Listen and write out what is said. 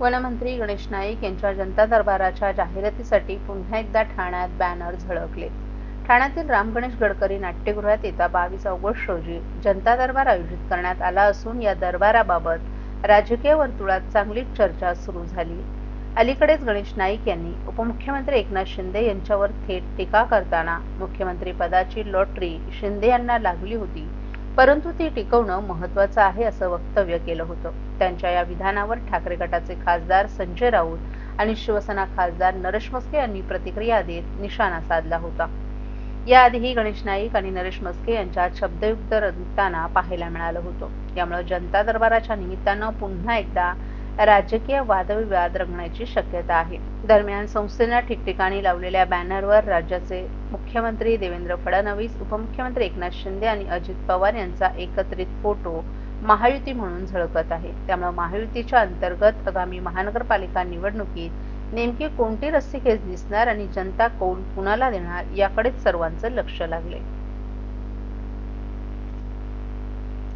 वनमंत्री गणेश नाईक यांच्या जनता दरबाराच्या जाहिरातीसाठी पुन्हा एकदा ठाण्यात बॅनर झळकले. ठाण्यातील राम गणेश गडकरी नाट्यगृहात येत्या बावीस ऑगस्ट रोजी जनता दरबार आयोजित करण्यात आला असून या दरबाराबाबत राजकीय वर्तुळात चांगलीच चर्चा सुरू झाली. अलीकडेच गणेश नाईक यांनी उपमुख्यमंत्री एकनाथ शिंदे यांच्यावर थेट टीका करताना मुख्यमंत्री पदाची लॉटरी शिंदे यांना लागली होती. परंतु ती टिकवणं महत्वाचं आहे असं वक्तव्य केलं होतं. त्यांच्या या विधानावर ठाकरे गटाचे खासदार संजय राऊत आणि शिवसेना खासदार नरेश मस्के यांनी प्रतिक्रिया देत निशाणा साधला होता. याआधीही गणेश नाईक आणि नरेश मस्के यांच्या शब्दयुक्त रंगताना पाहायला मिळालं होतं. यामुळे जनता दरबाराच्या निमित्तानं पुन्हा एकदा राजकीय वादविवाद रंगण्याची शक्यता आहे. दरम्यान संस्थेनं ठिकठिकाणी लावलेल्या बॅनरवर राज्याचे मुख्यमंत्री देवेंद्र फडणवीस उपमुख्यमंत्री एकनाथ शिंदे आणि अजित पवार यांचा एकत्रित फोटो महायुती म्हणून झळकत आहे. त्यामुळे महायुतीच्या अंतर्गत आगामी महानगरपालिका निवडणुकीत नेमकी कोणती खेच दिसणार आणि जनता कौल कुणाला देणार याकडेच सर्वांचं लक्ष लागले.